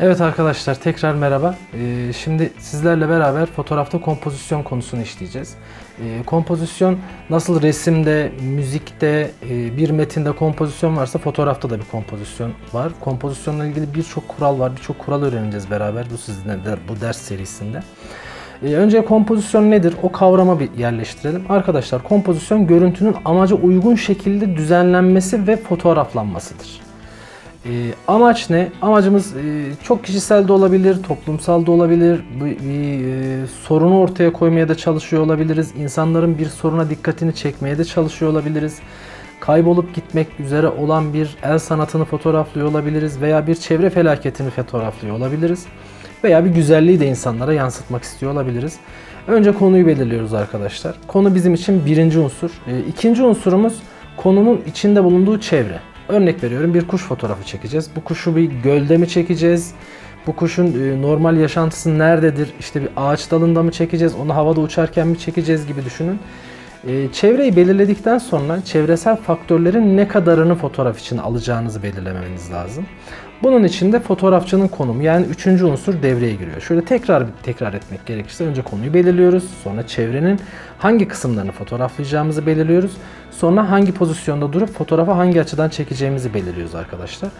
Evet arkadaşlar tekrar merhaba. Ee, şimdi sizlerle beraber fotoğrafta kompozisyon konusunu işleyeceğiz. Ee, kompozisyon nasıl resimde, müzikte, e, bir metinde kompozisyon varsa fotoğrafta da bir kompozisyon var. Kompozisyonla ilgili birçok kural var, birçok kural öğreneceğiz beraber bu sizinle de bu ders serisinde. Ee, önce kompozisyon nedir? O kavrama bir yerleştirelim. Arkadaşlar kompozisyon görüntünün amaca uygun şekilde düzenlenmesi ve fotoğraflanmasıdır. Ee, amaç ne? Amacımız e, çok kişisel de olabilir, toplumsal da olabilir. Bir, bir e, sorunu ortaya koymaya da çalışıyor olabiliriz. İnsanların bir soruna dikkatini çekmeye de çalışıyor olabiliriz. Kaybolup gitmek üzere olan bir el sanatını fotoğraflıyor olabiliriz veya bir çevre felaketini fotoğraflıyor olabiliriz. Veya bir güzelliği de insanlara yansıtmak istiyor olabiliriz. Önce konuyu belirliyoruz arkadaşlar. Konu bizim için birinci unsur. E, ikinci unsurumuz konunun içinde bulunduğu çevre. Örnek veriyorum bir kuş fotoğrafı çekeceğiz. Bu kuşu bir gölde mi çekeceğiz? Bu kuşun e, normal yaşantısı nerededir? İşte bir ağaç dalında mı çekeceğiz? Onu havada uçarken mi çekeceğiz gibi düşünün. E, çevreyi belirledikten sonra çevresel faktörlerin ne kadarını fotoğraf için alacağınızı belirlemeniz lazım. Bunun için de fotoğrafçının konumu yani üçüncü unsur devreye giriyor. Şöyle tekrar tekrar etmek gerekirse önce konuyu belirliyoruz. Sonra çevrenin hangi kısımlarını fotoğraflayacağımızı belirliyoruz. Sonra hangi pozisyonda durup fotoğrafı hangi açıdan çekeceğimizi belirliyoruz arkadaşlar.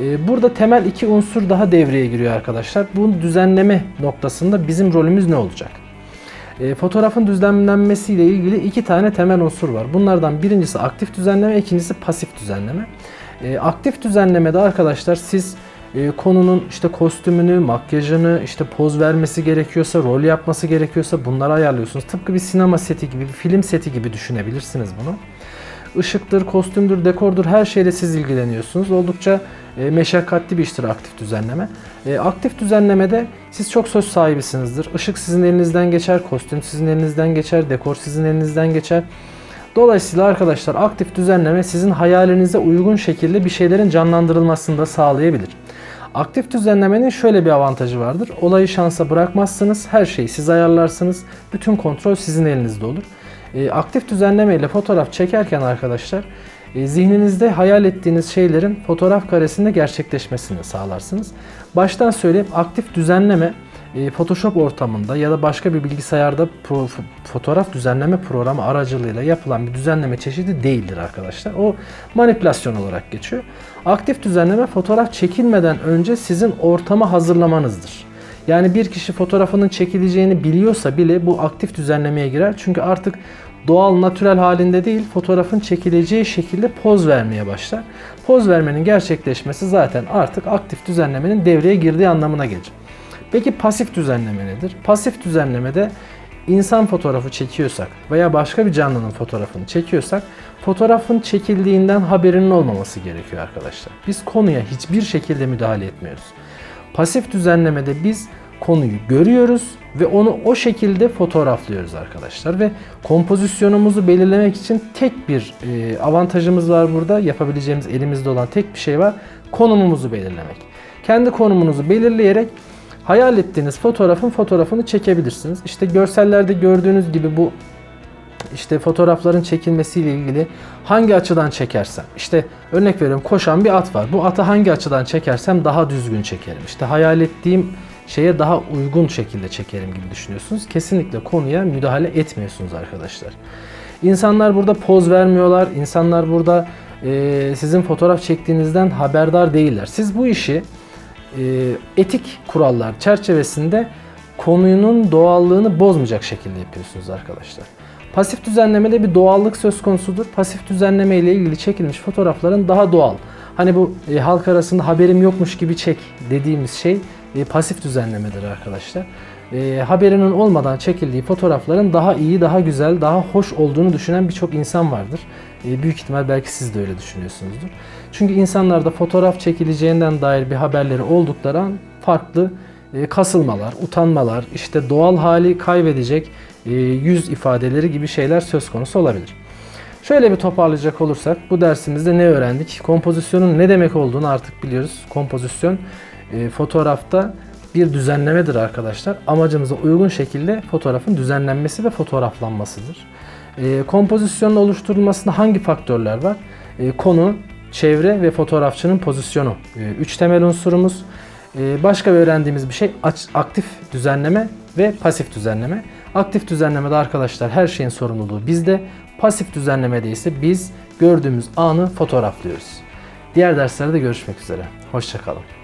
Ee, burada temel iki unsur daha devreye giriyor arkadaşlar. Bu düzenleme noktasında bizim rolümüz ne olacak? E, fotoğrafın düzenlenmesiyle ilgili iki tane temel unsur var. Bunlardan birincisi aktif düzenleme, ikincisi pasif düzenleme. E, aktif düzenlemede arkadaşlar siz e, konunun işte kostümünü, makyajını, işte poz vermesi gerekiyorsa, rol yapması gerekiyorsa bunları ayarlıyorsunuz. Tıpkı bir sinema seti gibi, bir film seti gibi düşünebilirsiniz bunu. Işıktır, kostümdür, dekordur her şeyle siz ilgileniyorsunuz. Oldukça e, meşakkatli bir iştir aktif düzenleme. E, aktif düzenlemede siz çok söz sahibisinizdir. Işık sizin elinizden geçer, kostüm sizin elinizden geçer, dekor sizin elinizden geçer. Dolayısıyla arkadaşlar aktif düzenleme sizin hayalinize uygun şekilde bir şeylerin canlandırılmasını da sağlayabilir. Aktif düzenlemenin şöyle bir avantajı vardır. Olayı şansa bırakmazsınız. Her şeyi siz ayarlarsınız. Bütün kontrol sizin elinizde olur. E, aktif düzenleme ile fotoğraf çekerken arkadaşlar e, zihninizde hayal ettiğiniz şeylerin fotoğraf karesinde gerçekleşmesini sağlarsınız. Baştan söyleyeyim aktif düzenleme Photoshop ortamında ya da başka bir bilgisayarda fotoğraf düzenleme programı aracılığıyla yapılan bir düzenleme çeşidi değildir arkadaşlar. O manipülasyon olarak geçiyor. Aktif düzenleme fotoğraf çekilmeden önce sizin ortamı hazırlamanızdır. Yani bir kişi fotoğrafının çekileceğini biliyorsa bile bu aktif düzenlemeye girer. Çünkü artık doğal, natürel halinde değil, fotoğrafın çekileceği şekilde poz vermeye başlar. Poz vermenin gerçekleşmesi zaten artık aktif düzenlemenin devreye girdiği anlamına gelir. Peki pasif düzenleme nedir? Pasif düzenlemede insan fotoğrafı çekiyorsak veya başka bir canlının fotoğrafını çekiyorsak fotoğrafın çekildiğinden haberinin olmaması gerekiyor arkadaşlar. Biz konuya hiçbir şekilde müdahale etmiyoruz. Pasif düzenlemede biz konuyu görüyoruz ve onu o şekilde fotoğraflıyoruz arkadaşlar ve kompozisyonumuzu belirlemek için tek bir e, avantajımız var burada. Yapabileceğimiz elimizde olan tek bir şey var. Konumumuzu belirlemek. Kendi konumunuzu belirleyerek hayal ettiğiniz fotoğrafın fotoğrafını çekebilirsiniz. İşte görsellerde gördüğünüz gibi bu işte fotoğrafların çekilmesiyle ilgili hangi açıdan çekersem işte örnek veriyorum koşan bir at var. Bu atı hangi açıdan çekersem daha düzgün çekerim. İşte hayal ettiğim şeye daha uygun şekilde çekerim gibi düşünüyorsunuz. Kesinlikle konuya müdahale etmiyorsunuz arkadaşlar. İnsanlar burada poz vermiyorlar. İnsanlar burada e, sizin fotoğraf çektiğinizden haberdar değiller. Siz bu işi etik kurallar çerçevesinde konunun doğallığını bozmayacak şekilde yapıyorsunuz arkadaşlar. Pasif düzenlemede bir doğallık söz konusudur. Pasif düzenleme ile ilgili çekilmiş fotoğrafların daha doğal. Hani bu e, halk arasında haberim yokmuş gibi çek dediğimiz şey e, pasif düzenlemedir arkadaşlar. E, haberinin olmadan çekildiği fotoğrafların daha iyi, daha güzel, daha hoş olduğunu düşünen birçok insan vardır. E, büyük ihtimal belki siz de öyle düşünüyorsunuzdur. Çünkü insanlarda fotoğraf çekileceğinden dair bir haberleri oldukları an farklı e, kasılmalar, utanmalar, işte doğal hali kaybedecek e, yüz ifadeleri gibi şeyler söz konusu olabilir. Şöyle bir toparlayacak olursak bu dersimizde ne öğrendik? Kompozisyonun ne demek olduğunu artık biliyoruz. Kompozisyon e, fotoğrafta bir düzenlemedir arkadaşlar. Amacımıza uygun şekilde fotoğrafın düzenlenmesi ve fotoğraflanmasıdır. E, kompozisyonun oluşturulmasında hangi faktörler var? E, konu, çevre ve fotoğrafçının pozisyonu. E, üç temel unsurumuz. Ee, başka öğrendiğimiz bir şey aktif düzenleme ve pasif düzenleme. Aktif düzenlemede arkadaşlar her şeyin sorumluluğu bizde. Pasif düzenlemede ise biz gördüğümüz anı fotoğraflıyoruz. Diğer derslerde görüşmek üzere. Hoşçakalın.